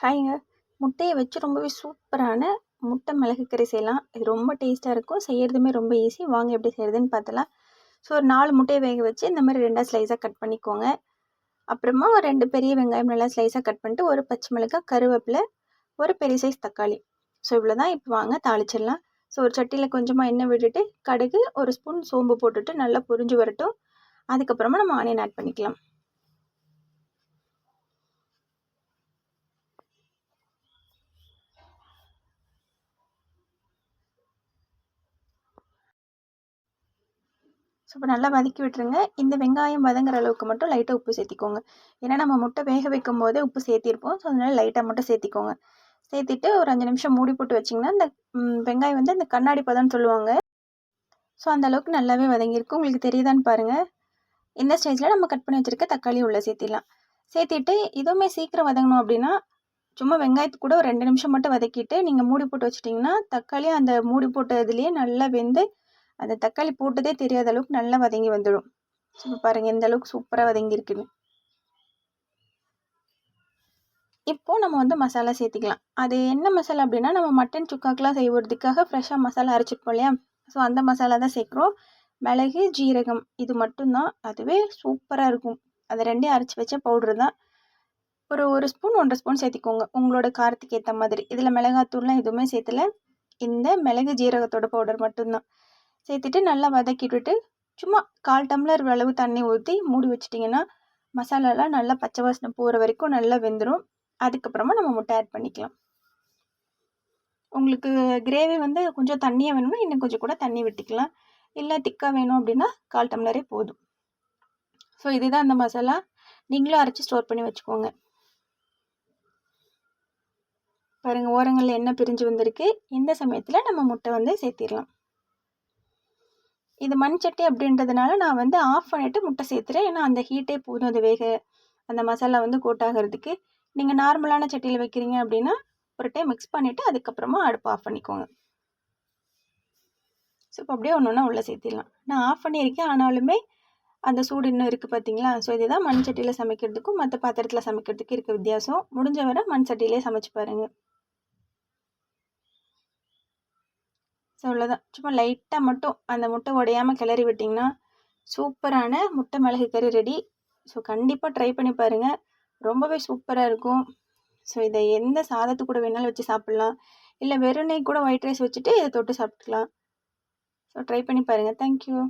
ஹாய்ங்க முட்டையை வச்சு ரொம்பவே சூப்பரான முட்டை மிளகு கறி செய்யலாம். இது ரொம்ப டேஸ்ட்டாக இருக்கும். செய்கிறதுமே ரொம்ப ஈஸி. வாங்க எப்படி செய்கிறதுன்னு பார்த்தலாம் ஸோ ஒரு நாலு முட்டையை வேக வச்சு இந்த மாதிரி ரெண்டாக ஸ்லைஸாக கட் பண்ணிக்கோங்க. அப்புறமா ஒரு ரெண்டு பெரிய வெங்காயம் நல்லா ஸ்லைஸாக கட் பண்ணிட்டு ஒரு பச்சை மிளகாய் கருவேப்பிலை ஒரு பெரிய சைஸ் தக்காளி. ஸோ இவ்வளோ தான் இப்போ வாங்க தாளிச்சிடலாம். ஸோ ஒரு சட்டியில் கொஞ்சமாக எண்ணெய் விட்டுட்டு கடுகு ஒரு ஸ்பூன் சோம்பு போட்டுட்டு நல்லா பொரிஞ்சு வரட்டும். அதுக்கப்புறமா நம்ம ஆனியன் ஆட் பண்ணிக்கலாம். ஸோ இப்போ நல்லா வதக்கி விட்டுருங்க. இந்த வெங்காயம் வதங்குற அளவுக்கு மட்டும் லைட்டாக உப்பு சேர்த்திக்கோங்க. ஏன்னா நம்ம முட்டை வேக வைக்கும் போதே உப்பு சேர்த்திருப்போம். ஸோ அதனால் லைட்டாக மட்டும் சேர்த்திக்கோங்க. சேர்த்திட்டு ஒரு அஞ்சு நிமிஷம் மூடி போட்டு வச்சிங்கன்னா இந்த வெங்காயம் வந்து இந்த கண்ணாடி பதம்னு சொல்லுவாங்க. ஸோ அந்த அளவுக்கு நல்லாவே வதங்கியிருக்கும் உங்களுக்கு தெரியுதான்னு பாருங்கள் இந்த ஸ்டேஜில் நம்ம கட் பண்ணி வச்சுருக்க தக்காளி உள்ளே சேர்த்திடலாம். சேர்த்திட்டு இதுவுமே சீக்கிரம் வதங்கணும் அப்படின்னா சும்மா வெங்காயத்துக்கு கூட ஒரு ரெண்டு நிமிஷம் மட்டும் வதக்கிட்டு நீங்கள் மூடி போட்டு வச்சிட்டிங்கன்னா தக்காளி அந்த மூடி போட்டதுலேயே நல்லா வெந்து அந்த தக்காளி போட்டதே தெரியாத அளவுக்கு நல்லா வதங்கி வந்துடும். இப்போ பாருங்கள் எந்த அளவுக்கு சூப்பராக வதங்கியிருக்குன்னு இப்போது நம்ம வந்து மசாலா சேர்த்திக்கலாம். அது என்ன மசாலா அப்படின்னா நம்ம மட்டன் சுக்காக்கெலாம் செய்வதுக்காக ஃப்ரெஷ்ஷாக மசாலா அரைச்சிருப்போம் இல்லையா? ஸோ அந்த மசாலா தான் சேர்க்குறோம். மிளகு ஜீரகம் இது மட்டும்தான். அதுவே சூப்பராக இருக்கும். அதை ரெண்டையும் அரைச்சி வச்ச பவுட்ரு தான். ஒரு ஒரு ஸ்பூன் ஒன்றரை ஸ்பூன் சேர்த்திக்கோங்க. உங்களோட காரத்துக்கு ஏற்ற மாதிரி. இதில் மிளகாத்தூள்லாம் எதுவுமே சேர்த்துல. இந்த மிளகு ஜீரகத்தோட பவுடர் மட்டும்தான். சேர்த்துட்டு நல்லா வதக்கிட்டு சும்மா கால் டம்ளர் அளவு தண்ணி ஊற்றி மூடி வச்சிட்டிங்கன்னா மசாலாலாம் நல்லா பச்சை வாசனை போகிற வரைக்கும் நல்லா வெந்துடும் அதுக்கப்புறமா நம்ம முட்டை ஆட் பண்ணிக்கலாம். உங்களுக்கு கிரேவி வந்து கொஞ்சம் தண்ணியாக வேணும்னா இன்னும் கொஞ்சம் கூட தண்ணி விட்டுக்கலாம். இல்லை திக்காக வேணும் அப்படின்னா கால் டம்ளரே போதும். ஸோ இதுதான் அந்த மசாலா. நீங்களும் அரைச்சி ஸ்டோர் பண்ணி வச்சுக்கோங்க. பாருங்கள் ஓரங்களில் எண்ணெய் பிரிஞ்சு வந்திருக்கு. இந்த சமயத்தில் நம்ம முட்டை வந்து சேர்த்திடலாம். இது மண் சட்டி அப்படின்றதுனால நான் வந்து ஆஃப் பண்ணிவிட்டு முட்டை சேர்த்துறேன். ஏன்னா அந்த ஹீட்டே போதும் அது வேக. அந்த மசாலா வந்து கோட்டாகிறதுக்கு நீங்கள் நார்மலான சட்டியில் வைக்கிறீங்க அப்படின்னா ஒரு டைம் மிக்ஸ் பண்ணிவிட்டு அதுக்கப்புறமா அடுப்பு ஆஃப் பண்ணிக்கோங்க. ஸோ இப்போ அப்படியே ஒன்று ஒன்றா உள்ளே சேர்த்திடலாம். நான் ஆஃப் பண்ணியிருக்கேன். ஆனாலுமே அந்த சூடு இன்னும் இருக்குது பார்த்தீங்களா ஸோ இதுதான் மண் சட்டியில் சமைக்கிறதுக்கும் மற்ற பாத்திரத்தில் சமைக்கிறதுக்கும் இருக்க வித்தியாசம். முடிஞ்ச வரை மண் சட்டியிலே சமைச்சு பாருங்கள் ஸோ அவ்வளோதான் சும்மா லைட்டாக மட்டும் அந்த முட்டை உடையாமல் கிளறி விட்டிங்கன்னா சூப்பரான முட்டை மிளகு கறி ரெடி ஸோ கண்டிப்பாக ட்ரை பண்ணி பாருங்கள் ரொம்பவே சூப்பராக இருக்கும். ஸோ இதை எந்த சாதத்து கூட வேணாலும் வச்சு சாப்பிட்லாம். இல்லை வெறும் நெய் கூட ஒயிட் ரைஸ் வச்சுட்டு இதை தொட்டு சாப்பிட்டுக்கலாம். ஸோ ட்ரை பண்ணி பாருங்கள் தேங்க்யூ